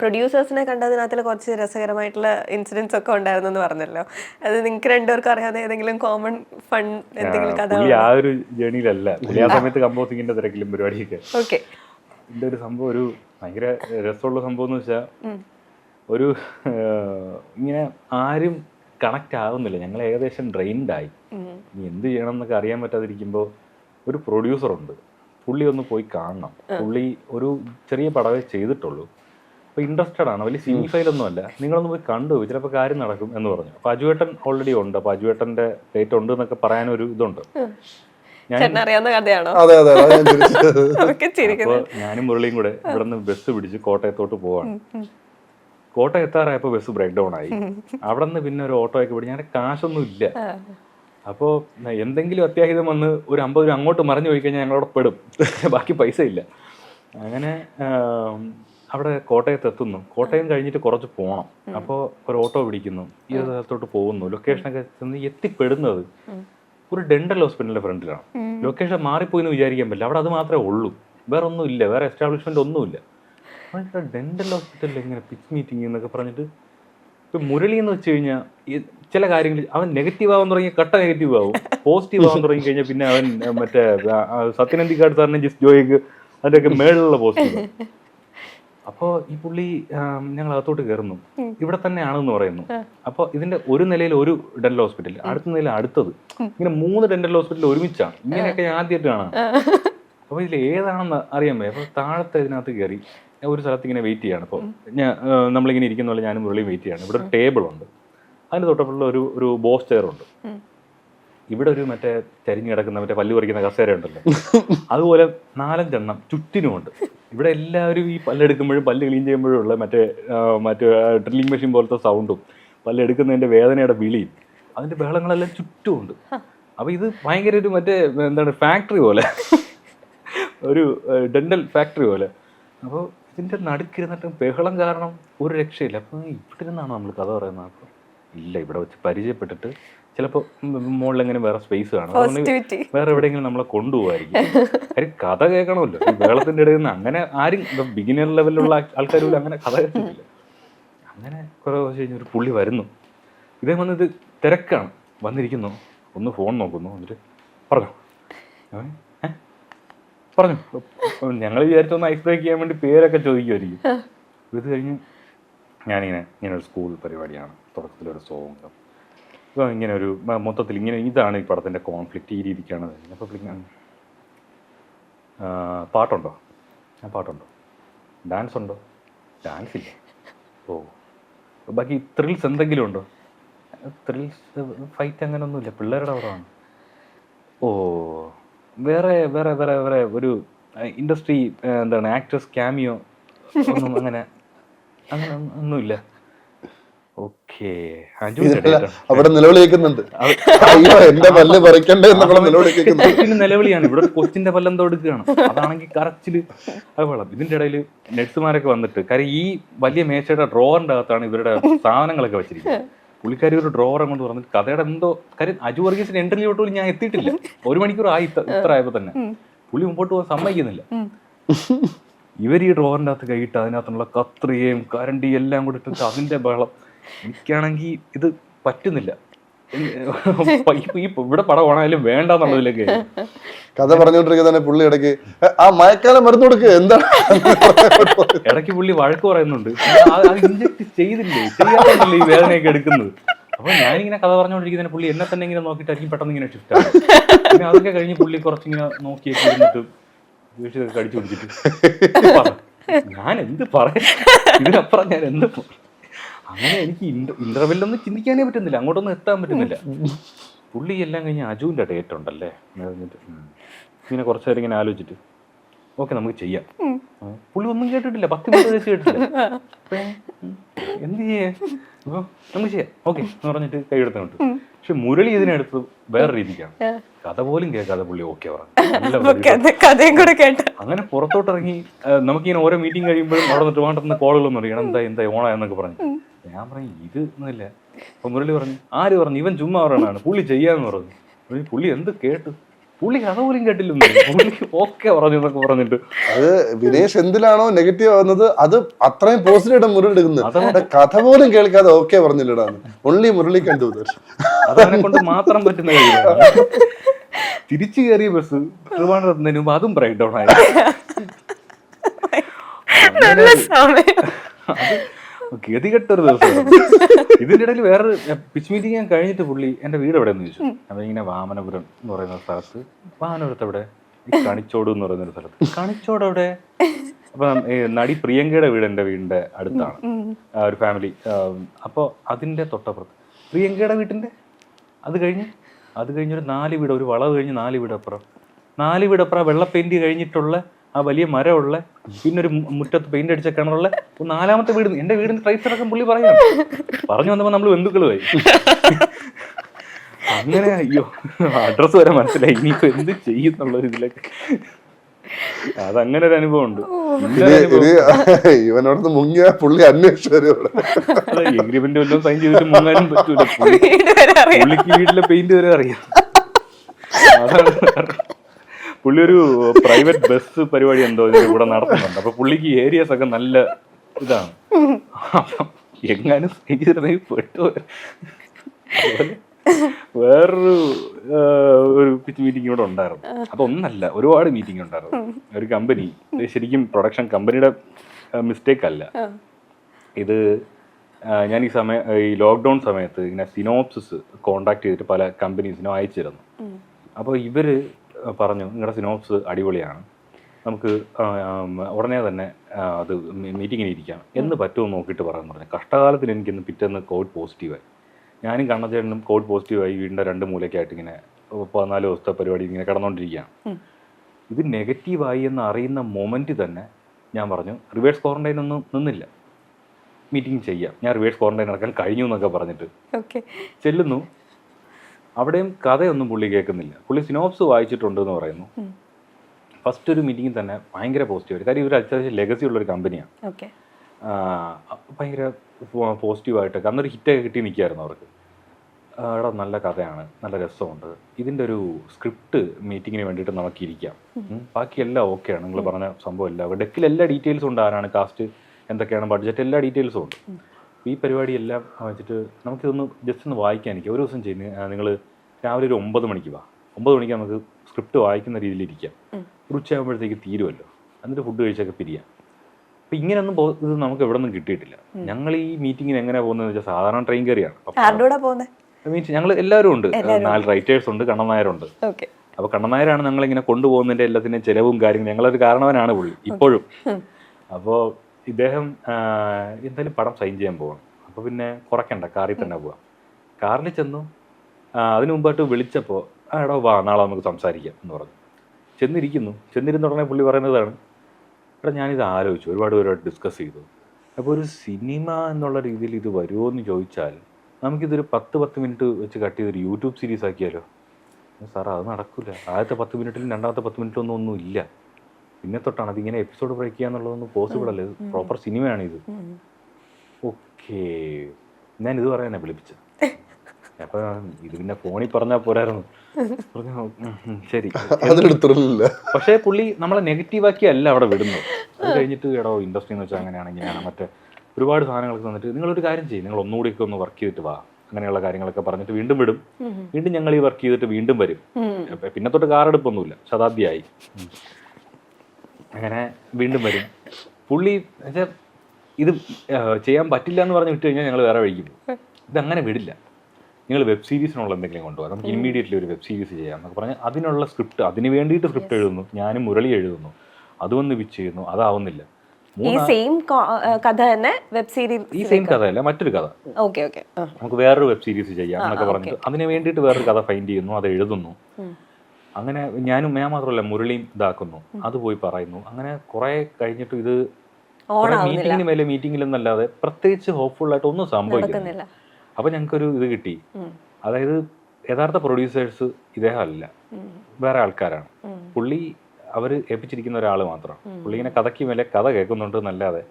പ്രൊഡ്യൂസേഴ്സിനെ കണ്ടതിനകത്തിൽ കുറച്ച് രസകരമായിട്ടുള്ള ഇൻസിഡൻസ് ഒക്കെ ഉണ്ടായിരുന്നു എന്ന് പറഞ്ഞല്ലോ. അത് നിങ്ങൾക്ക് രണ്ടുപേർക്കും അറിയാതെ ഏതെങ്കിലും കോമൺ ഫൺ എന്തെങ്കിലും കഥ ആ ഒരു ജേണിയിലല്ല ആ സമയത്ത് കമ്പോസിങ്ങിന്റെ തിരക്കിലും പരിപാടിയൊക്കെ. ഓക്കെ. ഇതിന്റെ ഒരു സംഭവം ഒരു ഭയങ്കര രസമുള്ള സംഭവം എന്ന് വെച്ചാൽ ഒരു ഇങ്ങനെ ആരും കണക്ട് ആവുന്നില്ല. ഞങ്ങൾ ഏകദേശം ഡ്രെയിൻഡായി ഇനി എന്ത് ചെയ്യണം എന്നൊക്കെ അറിയാൻ പറ്റാതിരിക്കുമ്പോൾ ഒരു പ്രൊഡ്യൂസർ ഉണ്ട്. പുള്ളി ഒന്ന് പോയി കാണണം. പുള്ളി ഒരു ചെറിയ പടവേ ചെയ്തിട്ടുള്ളൂ. അപ്പോൾ ഇൻട്രസ്റ്റഡ് ആണ്. വലിയ സിനി ഫൈലൊന്നും അല്ല. നിങ്ങളൊന്ന് പോയി കണ്ടു. ചിലപ്പോൾ കാര്യം നടക്കും എന്ന് പറഞ്ഞു. അപ്പോൾ അജുവേട്ടൻ ഓൾറെഡി ഉണ്ട്. അപ്പോൾ അജുവേട്ടന്റെ ഡേറ്റ് ഉണ്ട് എന്നൊക്കെ പറയാനൊരു ഇതുണ്ട്. അറിയാവുന്ന കഥയാണോ? അതെ അതെ ഞാനും മുരളിയും കൂടെ ഇവിടെ നിന്ന് ബസ് പിടിച്ച് കോട്ടയത്തോട്ട് പോവാണ്. കോട്ടയം എത്താറായപ്പോൾ ബസ് ബ്രേക്ക് ഡൗൺ ആയി. അവിടെ നിന്ന് പിന്നെ ഒരു ഓട്ടോ ഒക്കെ പിടിച്ച്. ഞാൻ കാശൊന്നും ഇല്ല. അപ്പോൾ എന്തെങ്കിലും അത്യാഹിതം വന്ന് ഒരു അമ്പത് രൂപ അങ്ങോട്ട് മറിഞ്ഞു പോയി കഴിഞ്ഞാൽ ഞങ്ങളവിടെ പെടും. ബാക്കി പൈസ ഇല്ല. അങ്ങനെ അവിടെ കോട്ടയത്ത് എത്തുന്നു. കോട്ടയം കഴിഞ്ഞിട്ട് കുറച്ച് പോകണം അപ്പോൾ ഒരു ഓട്ടോ പിടിക്കുന്നു. ഈ ഒരു സ്ഥലത്തോട്ട് പോകുന്നു. ലൊക്കേഷനൊക്കെ ചെന്ന് എത്തിപ്പെടുന്നത് ഒരു ഡെന്റൽ ഹോസ്പിറ്റലിന്റെ ഫ്രണ്ടിലാണ്. ലൊക്കേഷൻ മാറിപ്പോയി എന്ന് വിചാരിക്കാൻ പറ്റില്ല. അവിടെ അത് മാത്രമേ ഉള്ളൂ. വേറെ ഒന്നും ഇല്ല. വേറെ എസ്റ്റാബ്ലിഷ്മെന്റ് ഒന്നുമില്ല. ഡെന്റൽ ഹോസ്പിറ്റലിൽ എങ്ങനെ പിച്ച് മീറ്റിംഗ് എന്നൊക്കെ പറഞ്ഞിട്ട് ഇപ്പൊ മുരളി എന്ന് വെച്ച് കഴിഞ്ഞാൽ ചില കാര്യങ്ങൾ അവൻ നെഗറ്റീവ് ആവാൻ തുടങ്ങി കട്ട നെഗറ്റീവ് ആവും. പോസിറ്റീവ് ആവാൻ തുടങ്ങി കഴിഞ്ഞാൽ പിന്നെ അവൻ മറ്റേ സത്യനന്ദിക്കാട് സാറിനെ ജിസ് ജോയിക്ക് അതിന്റെയൊക്കെ മേളിലുള്ള പോസിറ്റീവ് അപ്പോൾ ഈ പുള്ളി ഞങ്ങൾ അകത്തോട്ട് കയറുന്നു ഇവിടെ തന്നെയാണെന്ന് പറയുന്നു. അപ്പോൾ ഇതിന്റെ ഒരു നിലയിൽ ഒരു ഡെന്റൽ ഹോസ്പിറ്റൽ അടുത്ത നിലയിൽ അടുത്തത്. ഇങ്ങനെ മൂന്ന് ഡെന്റൽ ഹോസ്പിറ്റൽ ഒരുമിച്ചാണ്. ഇങ്ങനെയൊക്കെ ഞാൻ ആദ്യമായിട്ട് കാണാം. അപ്പോൾ ഇതിൽ ഏതാണെന്ന് അറിയാൻ പറ്റും അപ്പോൾ താഴത്തെ ഇതിനകത്ത് കയറി ഒരു സ്ഥലത്ത് ഇങ്ങനെ വെയിറ്റ് ചെയ്യാണ്. അപ്പോൾ ഞാൻ നമ്മളിങ്ങനെ ഇരിക്കുന്ന പോലെ ഞാനും മുരളിയും വെയിറ്റ് ചെയ്യാണ്. ഇവിടെ ഒരു ടേബിൾ ഉണ്ട്. അതിന് തൊട്ടപ്പുള്ള ഒരു ഒരു ബോസ് ചെയർ ഉണ്ട്. ഇവിടെ ഒരു മറ്റേ ചരിഞ്ഞു കിടക്കുന്ന മറ്റേ പല്ല് പറിക്കുന്ന കസേര ഉണ്ടല്ലോ അതുപോലെ നാലഞ്ചെണ്ണം ചുറ്റിനുമുണ്ട്. ഇവിടെ എല്ലാവരും ഈ പല്ലെടുക്കുമ്പോഴും പല്ല് ക്ലീൻ ചെയ്യുമ്പോഴും ഉള്ള മറ്റേ മറ്റേ ഡ്രില്ലിംഗ് മെഷീൻ പോലത്തെ സൗണ്ടും പല്ലെടുക്കുന്നതിന്റെ വേദനയുടെ വിളിയും അതിന്റെ ബഹളങ്ങളെല്ലാം ചുറ്റുമുണ്ട്. അപ്പോൾ ഇത് ഭയങ്കര ഒരു മറ്റേ എന്താണ് ഫാക്ടറി പോലെ. ഒരു ഡെന്റൽ ഫാക്ടറി പോലെ. അപ്പോൾ ഇതിന്റെ നടുക്കിരുന്നിട്ട് ബഹളം കാരണം ഒരു രക്ഷയില്ല. അപ്പോൾ ഇവിടെ നിന്നാണോ നമ്മൾ കഥ പറയുന്നത്? അപ്പോൾ ഇല്ല ഇവിടെ വെച്ച് പരിചയപ്പെട്ടിട്ട് ചിലപ്പോൾ മുകളിൽ എങ്ങനെ വേറെ സ്പേസ് കാണും. അതുകൊണ്ട് വേറെ എവിടെയെങ്കിലും നമ്മളെ കൊണ്ടുപോകായിരിക്കും കാര്യം കഥ കേൾക്കണമല്ലോ. ഈ വേളത്തിന്റെ ഇടയിൽ നിന്ന് അങ്ങനെ ആരും ബിഗിനർ ലെവലിലുള്ള ആൾക്കാർ പോലും അങ്ങനെ കഥ കേട്ടിട്ടില്ല. അങ്ങനെ കുറെ ദിവസം കഴിഞ്ഞ് ഒരു പുള്ളി വരുന്നു. ഇതേ വന്നത് തിരക്കാണ്. വന്നിരിക്കുന്നു. ഒന്ന് ഫോൺ നോക്കുന്നു. എന്നിട്ട് പറഞ്ഞു. പറഞ്ഞു. ഞങ്ങൾ വിചാരിച്ചൊന്ന് ഐസ് ബ്രേക്ക് ചെയ്യാൻ വേണ്ടി പേരൊക്കെ ചോദിക്കുമായിരിക്കും ഇത് കഴിഞ്ഞ് ഞാനിങ്ങനെ ഇങ്ങനെ ഒരു സ്കൂൾ പരിപാടിയാണ്. തുടക്കത്തിലൊരു സോങ് അപ്പോൾ ഇങ്ങനെ ഒരു മൊത്തത്തിൽ ഇങ്ങനെ ഇതാണ് ഈ പടത്തിന്റെ കോൺഫ്ലിക്റ്റ് ഈ രീതിക്കാണ് അപ്പോൾ പാട്ടുണ്ടോ? ആ പാട്ടുണ്ടോ? ഡാൻസ് ഉണ്ടോ? ഡാൻസ് ഇല്ല? ഓ. ബാക്കി ത്രിൽസ് എന്തെങ്കിലും ഉണ്ടോ? ത്രിൽസ് ഫൈറ്റ് അങ്ങനെ ഒന്നുമില്ല പിള്ളേരുടെ പടമാണ് ഓ. വേറെ വേറെ വേറെ വേറെ ഒരു ഇൻഡസ്ട്രി എന്താണ് ആക്ട്രസ് ക്യാമിയോ ഒന്നും അങ്ങനെ അങ്ങനെ ഒന്നുമില്ല. അവിടെ എന്റെ പല്ല് പറിക്കണ്ടേ എന്നുള്ള നിലവിളിയാണ്. ഇവിടെ കൊച്ചിന്റെ പല്ലം തൊടുക്കുകയാണ് അതാണെങ്കിൽ കറച്ചിൽ അത് വെള്ളം ഇതിന്റെ ഇടയിൽ നഴ്സുമാരൊക്കെ വന്നിട്ട് കാര്യം ഈ വലിയ മേശയുടെ ഡ്രോവറിന്റെ അകത്താണ് ഇവരുടെ സാധനങ്ങളൊക്കെ വെച്ചിരിക്കുന്നത്. പുള്ളിക്കാരി ഒരു ഡ്രോവർ അങ്ങോട്ട് പറഞ്ഞിട്ട് കഥയുടെ എന്തോ കാര്യം അജു വർഗീസിന്റെ എൻട്രിയിലോട്ട് പോലും ഞാൻ എത്തിയിട്ടില്ല. ഒരു മണിക്കൂർ ആയി ഇത്ര ഇത്ര ആയപ്പോ തന്നെ. പുള്ളി മുമ്പോട്ട് പോകാൻ സമ്മതിക്കുന്നില്ല. ഇവർ ഈ ഡ്രോവറിന്റെ അകത്ത് കൈയിട്ട് അതിനകത്തുള്ള കത്രിയും കരണ്ടിയും എല്ലാം കൂടി ഇട്ടിട്ട് അതിന്റെ ബഹളം. എനിക്കാണെങ്കിൽ ഇത് പറ്റുന്നില്ല. ഇവിടെ പടം ഓണായാലും വേണ്ടെന്നുള്ളതിലേക്ക്. കഥ പറഞ്ഞുകൊണ്ടിരിക്കുന്ന തന്നെ പുള്ളി ഇടയ്ക്ക് ആ മയക്കാലം മരുന്ന് കൊടുക്ക എന്താണ്? ഇടയ്ക്ക് പുള്ളി വഴക്ക് പറയുന്നുണ്ട്. ഇഞ്ചക്ട് ചെയ്തില്ലേ? ചെയ്യാത്തല്ലേ ഈ വേദനയൊക്കെ എടുക്കുന്നത്? അപ്പൊ ഞാനിങ്ങനെ കഥ പറഞ്ഞോണ്ടിരിക്കുന്ന പുള്ളി എന്നെ തന്നെ ഇങ്ങനെ നോക്കിയിട്ടായിരിക്കും പെട്ടെന്ന് ഇങ്ങനെ ഷിഫ്റ്റ് ആകും പിന്നെ അതൊക്കെ കഴിഞ്ഞ് പുള്ളി കുറച്ചിങ്ങനെ നോക്കിയൊക്കെ ഇരുന്നിട്ട് കടിച്ചു പിടിച്ചിട്ട്. ഞാൻ എന്ത് പറയാം ഇതിനപ്പുറം ഞാൻ എന്ത് അങ്ങനെ എനിക്ക് ഇന്റർവെല്ലൊന്നും ചിന്തിക്കാനേ പറ്റുന്നില്ല. അങ്ങോട്ടൊന്നും എത്താൻ പറ്റുന്നില്ല. പുള്ളി എല്ലാം കഴിഞ്ഞ് അജുവിന്റെ ഡേറ്റ് ഉണ്ടല്ലേ? പറഞ്ഞിട്ട്. ഇങ്ങനെ കുറച്ച് നേരം ഇങ്ങനെ ആലോചിച്ചിട്ട്. ഓക്കെ നമുക്ക് ചെയ്യാം. പുള്ളി ഒന്നും കേട്ടിട്ടില്ല. പത്ത് മിനിറ്റ് ദിവസം കേട്ടിട്ടില്ല എന്ത് ചെയ്യേ? നമുക്ക് ചെയ്യാം. ഓക്കെ എന്ന് പറഞ്ഞിട്ട് കൈ എടുത്തോണ്ട് പക്ഷെ മുരളി ഇതിനെടുത്ത് വേറെ രീതിക്കാണ്. കഥ പോലും കേൾക്കാതെ പുള്ളി ഓക്കെ പറഞ്ഞു അങ്ങനെ പുറത്തോട്ട് ഇറങ്ങി ആ, നമുക്കിങ്ങനെ ഓരോ മീറ്റിംഗ് കഴിയുമ്പോഴും അവിടെ നിന്ന് വേണ്ടെന്ന് കോളുകളൊന്നും അറിയണം എന്താ എന്താ ഓണാ എന്നൊക്കെ പറഞ്ഞു. ഞാൻ പറഞ്ഞു ഇത് ഒന്നുമില്ല. അപ്പൊ മുരളി പറഞ്ഞു ആര് പറഞ്ഞു? ഇവൻ ചുമ്മാ പറയണാണ് പുള്ളി ചെയ്യാന്ന് പറഞ്ഞു. പുള്ളി എന്ത് കേട്ടു? പുള്ളി കഥ പോലും കേട്ടില്ലെന്ന് പുള്ളി ഓക്കെ പറഞ്ഞു എന്നൊക്കെ പറഞ്ഞിട്ട്. അത് വിനേഷ് എന്തിലാണോ നെഗറ്റീവ് ആവുന്നത് അത് അത്രയും പോസിറ്റീവ് മുരളി എടുക്കുന്നത്. കഥ പോലും കേൾക്കാതെ ഓക്കെ പറഞ്ഞില്ലടാ ഒൺലി മുരളി കണ്ടു അതവനെ കൊണ്ട് മാത്രം പറ്റുന്ന തിരിച്ചു കയറിയ ബസ് ട്രിവാൻഡ്രത്തിന് മുമ്പ് അതും ബ്രേക്ക് ഡൗൺ ആയി. നല്ല സമയം. അത് ഗതികെട്ടൊരു ദിവസം ഇതിന്റെ ഇടയിൽ വേറെ പിച്ച് മീറ്റിംഗ് ഞാൻ കഴിഞ്ഞിട്ട് പുള്ളി എന്റെ വീട് എവിടെ എന്ന് ചോദിച്ചു. അപ്പൊ ഇങ്ങനെ വാമനപുരം എന്ന് പറയുന്ന സ്ഥലത്ത്. വാമനപുരത്ത് എവിടെ? കണിച്ചോട് എന്ന് പറയുന്ന ഒരു സ്ഥലത്ത്. കണിച്ചോട് അവിടെ അപ്പൊ നടി പ്രിയങ്കയുടെ വീട് എന്റെ വീടിന്റെ അടുത്താണ്. ഒരു ഫാമിലി അപ്പോൾ അതിന്റെ തൊട്ടപ്പുറത്ത്. പ്രിയങ്കയുടെ വീട്ടിന്റെ അത് കഴിഞ്ഞ്? അത് കഴിഞ്ഞൊരു നാല് വീട് ഒരു വളവ് കഴിഞ്ഞ് നാല് വീടപ്പുറം. നാല് വീടപ്പുറം വെള്ള പെയിന്റ് കഴിഞ്ഞിട്ടുള്ള ആ വലിയ മരമുള്ള പിന്നെ ഒരു മുറ്റത്ത് പെയിന്റ് അടിച്ച കിണറുള്ള നാലാമത്തെ വീട് എന്റെ വീടിന്റെ ട്രൈസറൊക്കെ അടക്കം പുള്ളി പറയാം പറഞ്ഞു വന്നപ്പോ നമ്മൾ ബന്ധുക്കളുമായി. അങ്ങനെ അയ്യോ അഡ്രസ് വരെ മനസ്സിലായി. ഇനിയിപ്പോ എന്ത് ചെയ്യുന്നുള്ള ഇതിലൊക്കെ. അതങ്ങനെ ഒരു അനുഭവം ഉണ്ട്. ഇവനോട് ഇവനോടത്ത് മുങ്ങിയ പുള്ളി അന്വേഷിച്ചവരോട് വല്ലതും സൈൻ ചെയ്തിട്ട് മുങ്ങാനും പറ്റൂല. പുള്ളിക്ക് വീട്ടിലെ പെയിന്റ് വരെ അറിയാം. അതാണ്. പുള്ളി ഒരു പ്രൈവറ്റ് ബസ് പരിപാടി എന്തോ കൂടെ നടത്തുന്നുണ്ട്. അപ്പൊ പുള്ളിക്ക് ഏരിയസ് ഒക്കെ നല്ല ഇതാണ്. എങ്ങാനും sign പെട്ടു വേറൊരു ഒരു പിച്ച് മീറ്റിംഗ് ഇവിടെ ഉണ്ടായിരുന്നു. അതൊന്നല്ല ഒരുപാട് മീറ്റിംഗ് ഉണ്ടായിരുന്നു. ഒരു കമ്പനി ശരിക്കും പ്രൊഡക്ഷൻ കമ്പനിയുടെ മിസ്റ്റേക്ക് അല്ല. ഇത് ഞാൻ ഈ സമയ ഈ ലോക്ക്ഡൗൺ സമയത്ത് ഇങ്ങനെ സിനോപ്സിസ് കോണ്ടാക്ട് ചെയ്തിട്ട് പല കമ്പനീസിനും അയച്ചിരുന്നു. അപ്പോൾ ഇവർ പറഞ്ഞു നിങ്ങളുടെ സിനോപ്സ് അടിപൊളിയാണ്. നമുക്ക് ഉടനെ തന്നെ അത് മീറ്റിങ്ങിന് ഇരിക്കാം. എന്ന് പറ്റുമോ നോക്കിയിട്ട് പറയാൻ പറഞ്ഞു. കഷ്ടകാലത്തിന് എനിക്കിന്ന് പിറ്റേന്ന് കോവിഡ് പോസിറ്റീവായി. ഞാനും കണ്ണച്ചേട്ടനും കോവിഡ് പോസിറ്റീവായി. വീടിന്റെ രണ്ട് മൂലയ്ക്കായിട്ട് ഇങ്ങനെ പതിനാല് ദിവസത്തെ പരിപാടി ഇങ്ങനെ കിടന്നുകൊണ്ടിരിക്കുകയാണ് ഇത് നെഗറ്റീവായി എന്ന് അറിയുന്ന മൊമെന്റ് തന്നെ ഞാൻ പറഞ്ഞു റിവേഴ്സ് ക്വാറന്റൈൻ ഒന്നും നിന്നില്ല. മീറ്റിംഗ് ചെയ്യാം. ഞാൻ റിവേഴ്സ് ക്വാറന്റൈൻ നടക്കാൻ കഴിഞ്ഞു എന്നൊക്കെ പറഞ്ഞിട്ട് ഓക്കെ. ചെല്ലുന്നു. അവിടെയും കഥയൊന്നും പുള്ളി കേൾക്കുന്നില്ല. പുള്ളി സിനോപ്സ് വായിച്ചിട്ടുണ്ട് എന്ന് പറയുന്നു ഫസ്റ്റ് ഒരു മീറ്റിംഗിൽ തന്നെ ഭയങ്കര പോസിറ്റീവ് കാര്യം ഇവർ അത്യാവശ്യം ലെഗസി ഉള്ളൊരു കമ്പനിയാണ് ഭയങ്കര പോസിറ്റീവായിട്ടൊക്കെ അന്നൊരു ഹിറ്റൊക്കെ കിട്ടി നിൽക്കുകയായിരുന്നു അവർക്ക്. അവിടെ എടാ നല്ല കഥയാണ്. നല്ല രസമുണ്ട്. ഇതിന്റെ ഒരു സ്ക്രിപ്റ്റ് മീറ്റിങ്ങിന് വേണ്ടിയിട്ട് നമുക്ക് ഇരിക്കാം. ബാക്കി എല്ലാം ഓക്കെയാണ് നിങ്ങൾ പറഞ്ഞ സംഭവം എല്ലാം. ഡെക്കിൽ എല്ലാ ഡീറ്റെയിൽസും ഉണ്ട് ആരാണ് കാസ്റ്റ് എന്തൊക്കെയാണ് ബഡ്ജറ്റ് എല്ലാ ഡീറ്റെയിൽസും ഉണ്ട്. ഈ പരിപാടി എല്ലാം വെച്ചിട്ട് നമുക്കിതൊന്ന് ജസ്റ്റ് ഒന്ന് വായിക്കാൻ എനിക്ക് ഒരു ദിവസം ചെയ്യുന്ന നിങ്ങൾ രാവിലെ ഒരു ഒമ്പത് മണിക്ക് വാ. ഒമ്പത് മണിക്ക് നമുക്ക് സ്ക്രിപ്റ്റ് വായിക്കുന്ന രീതിയിൽ ഇരിക്കാം. ഒരു ഉച്ചയാകുമ്പോഴത്തേക്ക് തീരുമല്ലോ എന്നിട്ട് ഫുഡ് കഴിച്ചൊക്കെ പിരിയാം. അപ്പം ഇങ്ങനെയൊന്നും ഇത് നമുക്ക് എവിടെ നിന്നും കിട്ടിയിട്ടില്ല ഞങ്ങൾ ഈ മീറ്റിങ്ങിന് എങ്ങനെയാണ് പോകുന്നതെന്ന് വെച്ചാൽ സാധാരണ ട്രെയിൻ കയറിയാണ്. മീൻസ് ഞങ്ങൾ എല്ലാവരും ഉണ്ട്. നാല് റൈറ്റേഴ്സ് ഉണ്ട് കണ്ണൻ നായരുണ്ട് കണ്ണനായരാണ് അപ്പോൾ കണ്ണൻ നായരാണ് ഞങ്ങളിങ്ങനെ കൊണ്ടുപോകുന്നതിന്റെ എല്ലാത്തിന്റെയും ചിലവും കാര്യങ്ങളും ഞങ്ങളൊരു കാരണവനാണ് പുള്ളി ഇപ്പോഴും. അപ്പോൾ ഇദ്ദേഹം എന്തായാലും പടം സൈൻ ചെയ്യാൻ പോകണം അപ്പോൾ പിന്നെ കുറയ്ക്കണ്ട കാറിൽ തന്നെ പോവാം. കാറിൽ ചെന്നു അതിനു മുമ്പായിട്ട് വിളിച്ചപ്പോൾ ആ എടോ വാ നാളെ നമുക്ക് സംസാരിക്കാം എന്ന് പറഞ്ഞു. ചെന്നിരിക്കുന്നു. ചെന്നിരുന്ന ഉടനെ പുള്ളി പറയുന്നതാണ് എടാ ഞാനിത് ആലോചിച്ചു ഒരുപാട് പേരുമായിട്ട് ഡിസ്കസ് ചെയ്തു. അപ്പോൾ ഒരു സിനിമ എന്നുള്ള രീതിയിൽ ഇത് വരുമോ എന്ന് ചോദിച്ചാൽ നമുക്കിതൊരു പത്ത് പത്ത് മിനിറ്റ് വെച്ച് കട്ട് ചെയ്തൊരു യൂട്യൂബ് സീരീസ് ആക്കിയാലോ? സാർ അത് നടക്കില്ല ആദ്യത്തെ പത്ത് മിനിറ്റിലും രണ്ടാമത്തെ പത്ത് മിനിറ്റൊന്നും ഒന്നും ഇല്ല പിന്നെ തൊട്ടാണ് അതിങ്ങനെ എപ്പിസോഡ് ബ്രേക്ക് ചെയ്യാന്നുള്ളതൊന്നും പോസിബിൾ അല്ല. ഇത് പ്രോപ്പർ സിനിമയാണ് ഇത് ഓക്കേ ഞാൻ ഇത് പറയാനാ വിളിപ്പിച്ചത്. അപ്പൊ ഇത് പിന്നെ ഫോണിൽ പറഞ്ഞാൽ പോരായിരുന്നു. പറഞ്ഞു, ശരി. പക്ഷേ പുള്ളി നമ്മളെ നെഗറ്റീവാക്കി അല്ല അവിടെ വിടുന്നത്. അത് കഴിഞ്ഞിട്ട് എടോ ഇൻഡസ്ട്രി എന്ന് വെച്ചാൽ അങ്ങനെയാണ് ഇങ്ങനെയാണ് മറ്റേ ഒരുപാട് സാധനങ്ങളൊക്കെ തന്നിട്ട് നിങ്ങളൊരു കാര്യം ചെയ്യും നിങ്ങൾ ഒന്നുകൂടിയൊക്കെ ഒന്ന് വർക്ക് ചെയ്തിട്ട് വാ. അങ്ങനെയുള്ള കാര്യങ്ങളൊക്കെ പറഞ്ഞിട്ട് വീണ്ടും വിടും. വീണ്ടും ഞങ്ങൾ ഈ വർക്ക് ചെയ്തിട്ട് വീണ്ടും വരും. പിന്നെ തൊട്ട് കാറെടുപ്പൊന്നുമില്ല. ശതാബ്ദിയായി. അങ്ങനെ വീണ്ടും വരും. പുള്ളി എന്നുവെച്ചാൽ ഇത് ചെയ്യാൻ പറ്റില്ല എന്ന് പറഞ്ഞ് വിട്ട് കഴിഞ്ഞാൽ ഞങ്ങൾ വേറെ വഴിക്കും ഇതങ്ങനെ വിടില്ല. നിങ്ങൾ വെബ് സീരീസിനുള്ള എന്തെങ്കിലും കൊണ്ടുപോകാം. നമുക്ക് ഇമ്മീഡിയറ്റ്ലി ഒരു വെബ് സീരീസ് ചെയ്യാം എന്നൊക്കെ പറഞ്ഞാൽ അതിനുള്ള സ്ക്രിപ്റ്റ് അതിന് വേണ്ടിയിട്ട് സ്ക്രിപ്റ്റ് എഴുതുന്നു. ഞാനും മുരളി എഴുതുന്നു. അത് വന്ന് വിച്ച് ചെയ്യുന്നു. അതാവുന്നില്ല. ഈ സെയിം കഥ തന്നെ വെബ് സീരീസ് ഈ സെയിം കഥയല്ല മറ്റൊരു കഥ. ഓക്കെ ഓക്കെ നമുക്ക് വേറൊരു വെബ് സീരീസ് ചെയ്യാം എന്നൊക്കെ പറഞ്ഞിട്ട് അതിന് വേണ്ടിയിട്ട് വേറൊരു കഥ ഫൈൻഡ് ചെയ്യുന്നു അത് എഴുതുന്നു. അങ്ങനെ ഞാനും ഞാൻ മാത്രമല്ല മുരളിയും ഇതാക്കുന്നു. അത് പോയി പറയുന്നു. അങ്ങനെ കുറേ കഴിഞ്ഞിട്ട് ഇത് മീറ്റിംഗിന് മേലെ മീറ്റിംഗിലെന്നല്ലാതെ പ്രത്യേകിച്ച് ഹോപ്പ്ഫുൾ ആയിട്ട് ഒന്നും സംഭവിക്കുന്നില്ല അപ്പൊ ഞങ്ങൾക്കൊരു ഇത് കിട്ടി. അതായത് യഥാർത്ഥ പ്രൊഡ്യൂസേഴ്സ് ഇദ്ദേഹമല്ല. വേറെ ആൾക്കാരാണ്. പുള്ളി അവർ ഏൽപ്പിച്ചിരിക്കുന്ന ഒരാൾ മാത്രം. പുള്ളി ഇങ്ങനെ കഥയ്ക്ക് മേലെ കഥ കേൾക്കുന്നുണ്ട് എന്നല്ലാതെ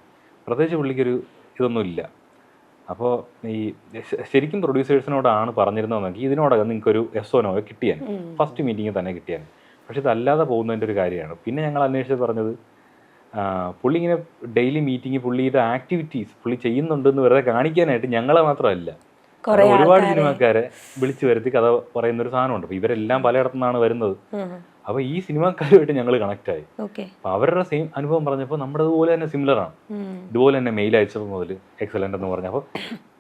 പ്രത്യേകിച്ച് പുള്ളിക്കൊരു ഇതൊന്നും ഇല്ല അപ്പോൾ ഈ ശരിക്കും പ്രൊഡ്യൂസേഴ്സിനോടാണ് പറഞ്ഞിരുന്നതെങ്കിൽ ഇതിനോടകം നിങ്ങൾക്ക് ഒരു എസ് ഒ നോയോ കിട്ടിയാൻ ഫസ്റ്റ് മീറ്റിംഗ് തന്നെ കിട്ടിയാൻ പക്ഷെ ഇതല്ലാതെ പോകുന്നതിന്റെ ഒരു കാര്യമാണ്. പിന്നെ ഞങ്ങൾ അന്വേഷിച്ച് പറഞ്ഞത് പുള്ളി ഇങ്ങനെ ഡെയിലി മീറ്റിംഗ് പുള്ളിയുടെ ആക്ടിവിറ്റീസ് പുള്ളി ചെയ്യുന്നുണ്ടെന്ന് വെറുതെ കാണിക്കാനായിട്ട് ഞങ്ങളെ മാത്രമല്ല. ഒരുപാട് സിനിമക്കാരെ വിളിച്ചു വരുത്തി കഥ പറയുന്ന ഒരു സാധനമുണ്ട്. അപ്പൊ ഇവരെല്ലാം പലയിടത്തു നിന്നാണ് വരുന്നത്. അപ്പൊ ഈ സിനിമാക്കാരുമായിട്ട് ഞങ്ങൾ കണക്ട് ആയി. അപ്പൊ അവരുടെ സെയിം അനുഭവം പറഞ്ഞപ്പോൾ നമ്മുടെ അതുപോലെ തന്നെ സിമിലർ ആണ്. ഇതുപോലെ തന്നെ മെയിൽ അയച്ചപ്പോൾ മുതൽ എക്സലന്റ് എന്ന് പറഞ്ഞു. പറഞ്ഞപ്പോൾ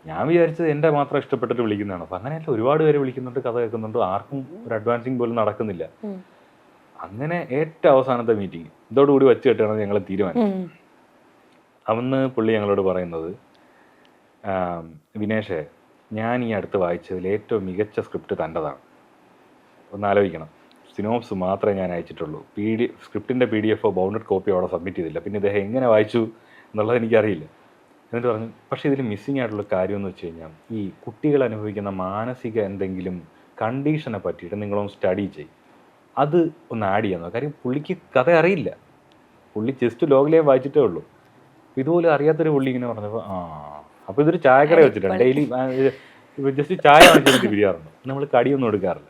ഞാൻ വിചാരിച്ചത് എന്റെ മാത്രം ഇഷ്ടപ്പെട്ടിട്ട് വിളിക്കുന്നതാണ്. അപ്പോൾ അങ്ങനെയല്ല ഒരുപാട് പേര് വിളിക്കുന്നുണ്ട് കഥ കേൾക്കുന്നുണ്ട്. ആർക്കും ഒരു അഡ്വാൻസിങ് പോലും നടക്കുന്നില്ല. അങ്ങനെ ഏറ്റവും അവസാനത്തെ മീറ്റിംഗ് ഇതോടുകൂടി വെച്ച് കെട്ടാണ് ഞങ്ങൾ തീരുമാനം അവന്ന് പുള്ളി ഞങ്ങളോട് പറയുന്നത് വിനേഷേ ഞാൻ ഈ അടുത്ത് വായിച്ചതിൽ ഏറ്റവും മികച്ച സ്ക്രിപ്റ്റ് തന്റെതാണ്. ഒന്ന് ആലോചിക്കണം. സിനോപ്സ് മാത്രമേ ഞാൻ അയച്ചിട്ടുള്ളൂ. പി ഡി സ്ക്രിപ്റ്റിന്റെ പി ഡി എഫോ ബൗണ്ടഡ് കോപ്പിയോ അവിടെ സബ്മിറ്റ് ചെയ്തില്ല. പിന്നെ ഇദ്ദേഹം എങ്ങനെ വായിച്ചു എന്നുള്ളത് എനിക്കറിയില്ല. എന്നിട്ട് പറഞ്ഞു പക്ഷേ ഇതിൽ മിസ്സിങ് ആയിട്ടുള്ള കാര്യം എന്ന് വെച്ച് കഴിഞ്ഞാൽ ഈ കുട്ടികൾ അനുഭവിക്കുന്ന മാനസിക എന്തെങ്കിലും കണ്ടീഷനെ പറ്റിയിട്ട് നിങ്ങളൊന്ന് സ്റ്റഡി ചെയ്യും. അത് ഒന്ന് ആഡ് ചെയ്യാൻ കാര്യം പുള്ളിക്ക് കഥ അറിയില്ല. പുള്ളി ജസ്റ്റ് ലോകലേ വായിച്ചിട്ടേ ഉള്ളൂ. ഇതുപോലെ അറിയാത്തൊരു പുള്ളി ഇങ്ങനെ പറഞ്ഞപ്പോൾ ആ അപ്പോൾ ഇതൊരു ചായക്കട വെച്ചിട്ടാണ് ഡെയിലി ജസ്റ്റ് ചായ വാങ്ങിച്ചിട്ട് പിരിയാറുണ്ട് നമ്മൾ കടിയൊന്നും എടുക്കാറില്ല.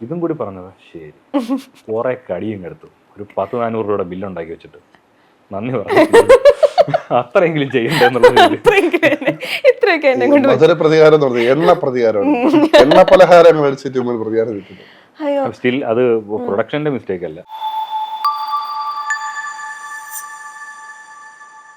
ഇതും കൂടി പറഞ്ഞത് ശരി. കുറെ കടിയും എടുത്തു. ഒരു പത്ത് നാനൂറ് രൂപയുടെ ബില്ലുണ്ടാക്കി വെച്ചിട്ട്. നന്ദി പറഞ്ഞു അത്രയെങ്കിലും ചെയ്യണ്ടെന്നുള്ള പ്രതികാരം എണ്ണ എണ്ണ പലഹാരങ്ങൾ അടിച്ചിട്ട് പ്രതികാരം സ്റ്റിൽ അത് പ്രൊഡക്ഷന്റെ മിസ്റ്റേക്ക് അല്ല.